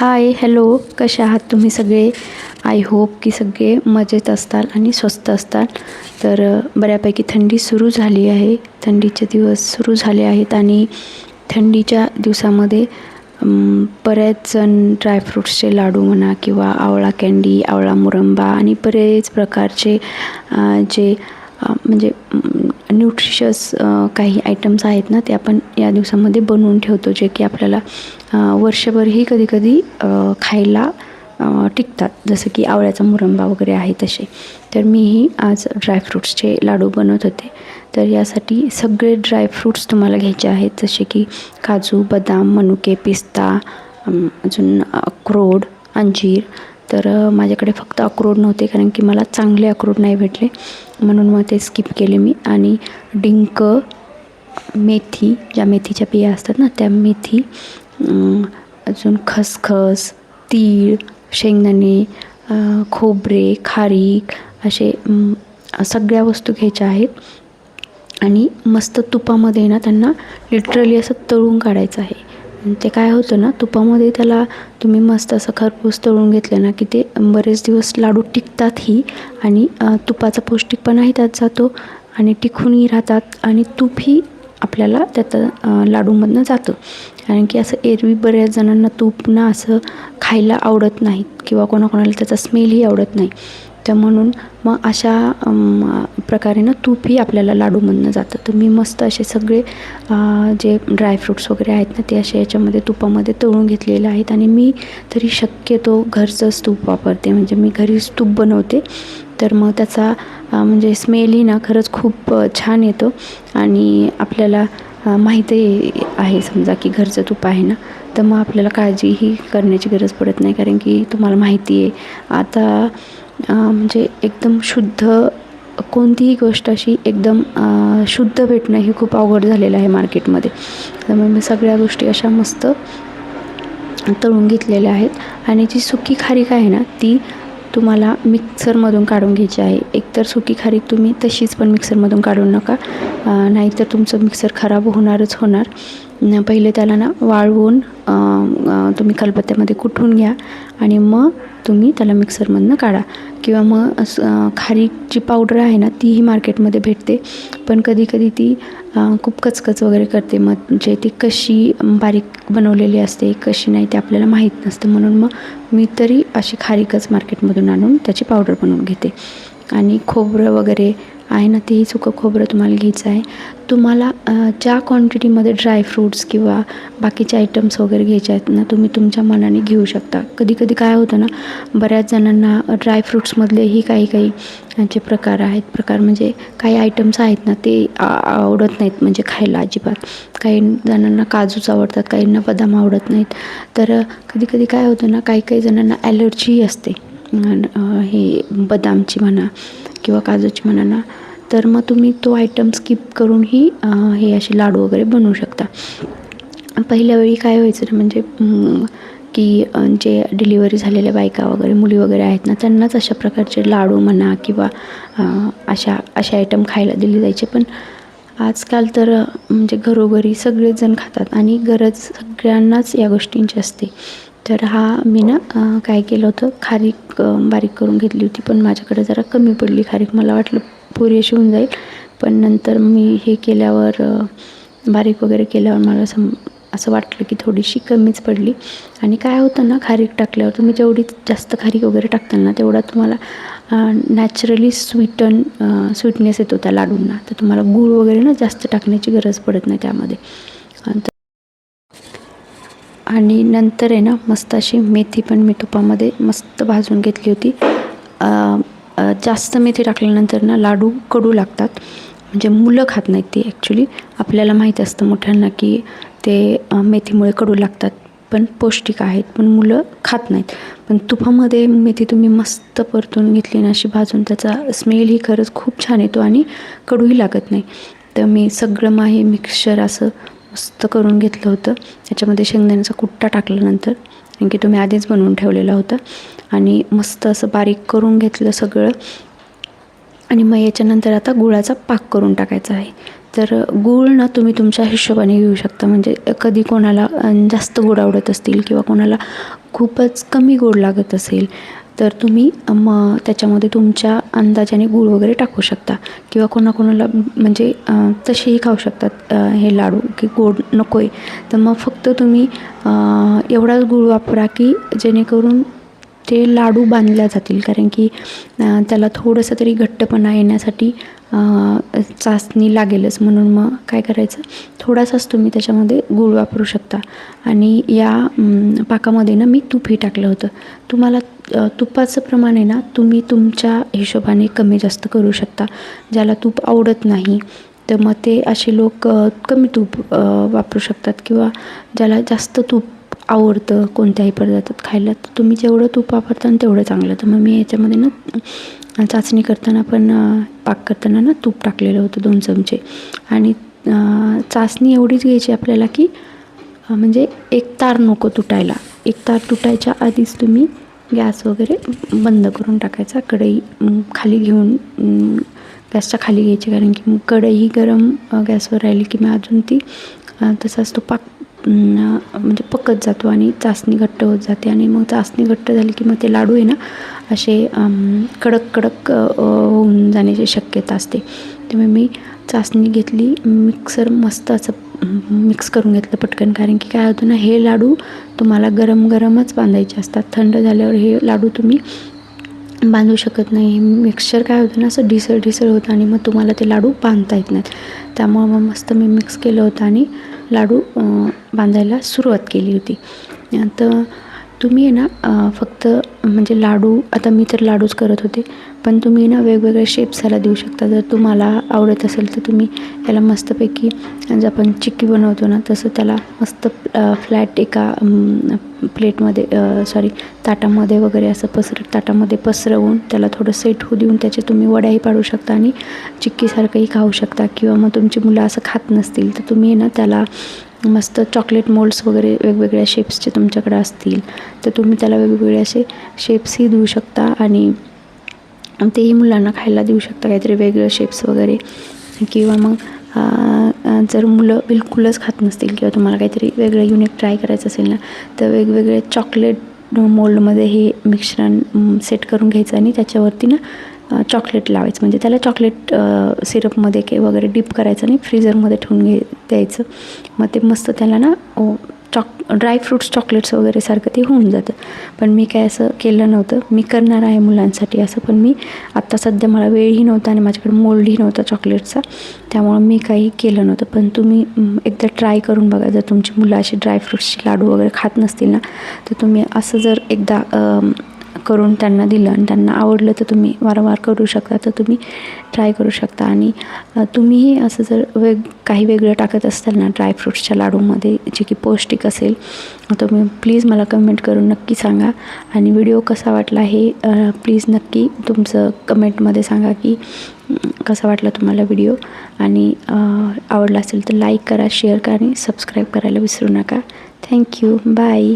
Hi hello कसे आहात तुम्ही सगळे? आय होप की सगळे मजेत असताल आणि स्वस्त असताल. तर बऱ्यापैकी थंडी सुरू झाली आहे. थंडीचे दिवस सुरू झाले आहेत आणि थंडीच्या दिवसामध्ये बरेच जण ड्रायफ्रूट्सचे लाडू म्हणा किंवा आवळा कँडी आवळा मुरंबा आणि बरेच प्रकारचे जे म्हणजे न्यूट्रिशस काही आयटम्स आहेत ना ते आपण या दिवसामध्ये बनवून ठेवतो जे की आपल्याला वर्षभरही कधीकधी खायला टिकतात. जसं की आवळ्याचा मुरंबा वगैरे आहे तसे. तर मीही आज ड्रायफ्रूट्सचे लाडू बनवत होते. तर यासाठी सगळे ड्रायफ्रूट्स तुम्हाला घ्यायचे आहेत. जसे की काजू बदाम मनुके पिस्ता अजून अक्रोड अंजीर तर माझ्याकडे फक्त अक्रोड नव्हते कारण की मला चांगले अक्रोड नाही भेटले. म्हणून मग ते स्किप केले मी. आणि डिंक मेथी ज्या मेथीच्या बिया असतात ना त्या मेथी अजून खसखस तीळ शेंगदाणे खोबरे खारीक असे सगळ्या वस्तू घ्यायच्या आहेत. आणि मस्त तुपामध्ये ना त्यांना लिटरली असं तळून काढायचं आहे. ते काय होतं ना तुपामध्ये त्याला तुम्ही मस्त असं खरपूस तळून घेतलं ना की ते बरेच दिवस लाडू टिकतातही आणि तुपाचा पौष्टिकपणाही त्यात जातो आणि टिकूनही राहतात आणि तूपही आपल्याला त्यात लाडूमधनं जातं. कारण की असं एरवी बऱ्याच जणांना तूप ना असं खायला आवडत नाहीत किंवा कोणाकोणाला त्याचा स्मेलही आवडत नाही. तर म्हणून मग अशा प्रकारे ना तूपही आपल्याला लाडूमधनं जातं. तर मी मस्त असे सगळे जे ड्रायफ्रूट्स वगैरे आहेत ना ते असे याच्यामध्ये तुपामध्ये तळून घेतलेले आहेत आणि मी तरी शक्यतो घरचंच तूप वापरते. म्हणजे मी घरीच तूप बनवते. तर मग त्याचा म्हणजे स्मेलही ना खरंच खूप छान येतो आणि आपल्याला माहिती माहीतही आहे समजा की घरचं तूप आहे ना तर मग आपल्याला काळजीही करण्याची गरज पडत नाही. कारण की तुम्हाला माहिती आहे आता म्हणजे एकदम शुद्ध कोणतीही गोष्ट अशी एकदम शुद्ध भेटणं हे खूप अवघड झालेलं आहे मार्केटमध्ये. त्यामुळे मी सगळ्या गोष्टी अशा मस्त तळून घेतलेल्या आहेत. आणि जी सुकी खारीक आहे ना ती तुम्हाला मिक्सरमधून काढून घ्यायची आहे. एकतर सुकी खारीक तुम्ही तशीच पण मिक्सरमधून काढू नका. नाहीतर तुमचं मिक्सर खराब होणारच होणार. पहिले त्याला ना वाळवून तुम्ही खलबत्त्यामध्ये कुठून घ्या आणि मग तुम्ही त्याला मिक्सरमधनं काढा. किंवा मग असं, खारीक जी पावडर आहे ना तीही मार्केटमध्ये भेटते. पण कधी कधी ती खूप कचकच वगैरे करते. मग म्हणजे ती कशी बारीक बनवलेली असते कशी नाही ते आपल्याला माहीत नसतं. म्हणून मग मी तरी अशी खारीकच मार्केटमधून आणून त्याची पावडर बनवून घेते. आणि खोबरं वगैरे आहे ना तेही सुकं खोबरं तुम्हाला घ्यायचं आहे. तुम्हाला ज्या क्वांटिटीमध्ये ड्रायफ्रूट्स किंवा बाकीचे आयटम्स वगैरे घ्यायचे आहेत ना तुम्ही तुमच्या मनाने घेऊ शकता. कधी कधी काय होतं ना बऱ्याच जणांना ड्रायफ्रूट्समधलेही काही काही जे प्रकार आहेत. प्रकार म्हणजे काही आयटम्स आहेत ना ते आवडत नाहीत म्हणजे खायला अजिबात. काही जणांना काजूच आवडतात काहींना बदाम आवडत नाहीत. तर कधी कधी काय होतं ना काही काही जणांना ॲलर्जीही असते. हे बदामची म्हणा किंवा काजूची म्हणा ना तर मग तुम्ही तो आयटम स्किप करूनही हे असे लाडू वगैरे बनवू शकता. पहिल्या वेळी काय व्हायचं ना म्हणजे की जे डिलिव्हरी झालेल्या बायका वगैरे मुली वगैरे आहेत ना त्यांनाच अशा प्रकारचे लाडू म्हणा किंवा अशा अशा आयटम खायला दिले जायचे. पण आजकाल तर म्हणजे घरोघरी सगळेच जण खातात आणि गरज सगळ्यांनाच या गोष्टींची असते. तर हा मी ना काय केलं होतं खारीक बारीक करून घेतली होती पण माझ्याकडे जरा कमी पडली खारीक. मला वाटलं पुरेशी होऊन जाईल. पण नंतर मी हे केल्यावर बारीक वगैरे केल्यावर मला सम असं वाटलं की थोडीशी कमीच पडली. आणि काय होतं ना खारीक टाकल्यावर तुम्ही जेवढी जास्त खारीक वगैरे टाकताल ना तेवढा तुम्हाला नॅचरली स्वीटन स्वीटनेस येतो त्या लाडूंना. तर तुम्हाला गूळ वगैरे ना जास्त टाकण्याची गरज पडत नाही त्यामध्ये. आणि नंतर आहे ना मस्त अशी मेथी पण मी तुपामध्ये मस्त भाजून घेतली होती. जास्त मेथी टाकल्यानंतर ना लाडू कडू लागतात. म्हणजे मुलं खात नाहीत ती ॲक्च्युली आपल्याला माहीत असतं मोठ्यांना की ते मेथीमुळे कडू लागतात. पण पौष्टिक आहेत पण मुलं खात नाहीत. पण तुपामध्ये मेथी तुम्ही मस्त परतून घेतली ना अशी भाजून त्याचा स्मेलही खरंच खूप छान येतो आणि कडूही लागत नाही. तर मी सगळं माहे मिक्सचर असं मस्त करून घेतलं होतं. त्याच्यामध्ये शेंगदाण्याचा कुट्टा टाकल्यानंतर कारण की तुम्ही आधीच बनवून ठेवलेला होता. आणि मस्त असं बारीक करून घेतलं सगळं. आणि मग याच्यानंतर आता गुळाचा पाक करून टाकायचा आहे. तर गुळ ना तुम्ही तुमच्या हिशोबाने घेऊ शकता. म्हणजे कधी कोणाला जास्त गोड आवडत असतील किंवा कोणाला खूपच कमी गोड लागत असेल तर तुम्ही मग त्याच्यामध्ये तुमच्या अंदाजाने गूळ वगैरे टाकू शकता. किंवा कोणाकोणाला म्हणजे तसेही खाऊ शकतात हे लाडू की गोड नको आहे तर मग फक्त तुम्ही एवढाच गूळ वापरा की जेणेकरून ते लाडू बांधल्या जातील. कारण की त्याला थोडंसं तरी घट्टपणा येण्यासाठी चाचणी लागेलच म्हणून मग काय करायचं? थोडासाच तुम्ही त्याच्यामध्ये गूळ वापरू शकता. आणि या पाकामध्ये ना मी तूपही टाकलं होतं. तुम्हाला तुपाचं प्रमाण आहे ना तुम्ही तुमच्या हिशोबाने कमी जास्त करू शकता. ज्याला तूप आवडत नाही तर मग ते असे लोक कमी तूप वापरू शकतात. किंवा ज्याला जास्त तूप आवडतं कोणत्याही पदार्थात खायला तर तुम्ही जेवढं तूप वापरता तेवढं चांगलं. तर मग मी याच्यामध्ये ना चाचणी करताना पण पाक करताना ना तूप टाकलेलं होतं दोन चमचे. आणि चाचणी एवढीच घ्यायची आपल्याला की म्हणजे एक तार नको तुटायला. एक तार तुटायच्या आधीच तुम्ही गॅस वगैरे बंद करून टाकायचा. कढई खाली घेऊन गॅसच्या खाली घ्यायची. कारण की मग कढई गरम गॅसवर राहिली की मग अजून ती तसाच तो पाक म्हणजे पकत जातो आणि चाचणी घट्ट होत जाते. आणि मग चाचणी घट्ट झाली की मग ते लाडू आहे ना असे कडक कडक होऊन जाण्याची शक्यता असते. त्यामुळे मी चासणी घेतली. मिक्सर मस्त असं मिक्स करून घेतलं पटकन. कारण की काय होतं ना हे लाडू तुम्हाला गरम गरमच बांधायचे असतात. थंड झाल्यावर हे लाडू तुम्ही बांधू शकत नाही. मिक्सचर काय होतं ना असं ढिसळ ढिसळ होतं आणि मग तुम्हाला ते लाडू बांधता येत नाहीत. त्यामुळं मग मस्त मी मिक्स केलं होतं आणि लाडू बांधायला सुरुवात केली होती. तर तुम्ही आहे ना फक्त म्हणजे लाडू आता मी तर लाडूच करत होते पण तुम्ही ना वेगवेगळ्या शेप्स ह्याला देऊ शकता. जर तुम्हाला आवडत असेल तर तुम्ही याला मस्तपैकी जे आपण चिक्की बनवतो ना तसं त्याला मस्त फ्लॅट एका प्लेटमध्ये सॉरी ताटामध्ये वगैरे असं पसर ताटामध्ये पसरवून त्याला थोडं सेट होऊ देऊन त्याचे तुम्ही वड्याही पाडू शकता आणि चिक्कीसारखंही खाऊ शकता. किंवा मग तुमची मुलं असं खात नसतील तर तुम्ही ना त्याला मस्त चॉकलेट मोल्ड्स वगैरे वेगवेगळ्या शेप्सचे तुमच्याकडे असतील. तर तुम्ही त्याला वेगवेगळे असे शेप्सही देऊ शकता आणि तेही मुलांना खायला देऊ शकता काहीतरी वेगळे शेप्स वगैरे. किंवा मग जर मुलं बिलकुलच खात नसतील किंवा तुम्हाला काहीतरी वेगळं युनिक ट्राय करायचं असेल ना तर वेगवेगळे चॉकलेट मोल्डमध्ये हे मिश्रण सेट करून घ्यायचं आणि त्याच्यावरती ना चॉकलेट लावायचं. म्हणजे त्याला चॉकलेट सिरपमध्ये के वगैरे डिप करायचं आणि फ्रीझरमध्ये ठेवून घे द्यायचं. मग ते मस्त त्याला ना चॉक ड्रायफ्रूट्स चॉकलेट्स वगैरे सारखं ते होऊन जातं. पण मी काय असं केलं नव्हतं. मी करणार आहे मुलांसाठी असं पण मी आत्ता सध्या मला वेळही नव्हता आणि माझ्याकडे मोल्डही नव्हता चॉकलेटचा त्यामुळं मी काही केलं नव्हतं. पण तुम्ही एकदा ट्राय करून बघा. जर तुमची मुलं अशी ड्रायफ्रूट्सची लाडू वगैरे खात नसतील ना तर तुम्ही असं जर एकदा करून त्यांना दिलं आणि त्यांना आवडलं तर तुम्ही वारंवार करू शकता तर तुम्ही ट्राय करू शकता. आणि तुम्हीही असं जर वेग काही वेगळं टाकत असाल ना ड्रायफ्रूट्सच्या लाडूमध्ये जे की पौष्टिक असेल तुम्ही प्लीज मला कमेंट करून नक्की सांगा. आणि व्हिडिओ कसा वाटला हे प्लीज नक्की तुमचं कमेंटमध्ये सांगा की कसा वाटला तुम्हाला व्हिडिओ आणि आवडला असेल तर लाईक करा शेअर करा आणि सबस्क्राईब करायला विसरू नका. Thank you bye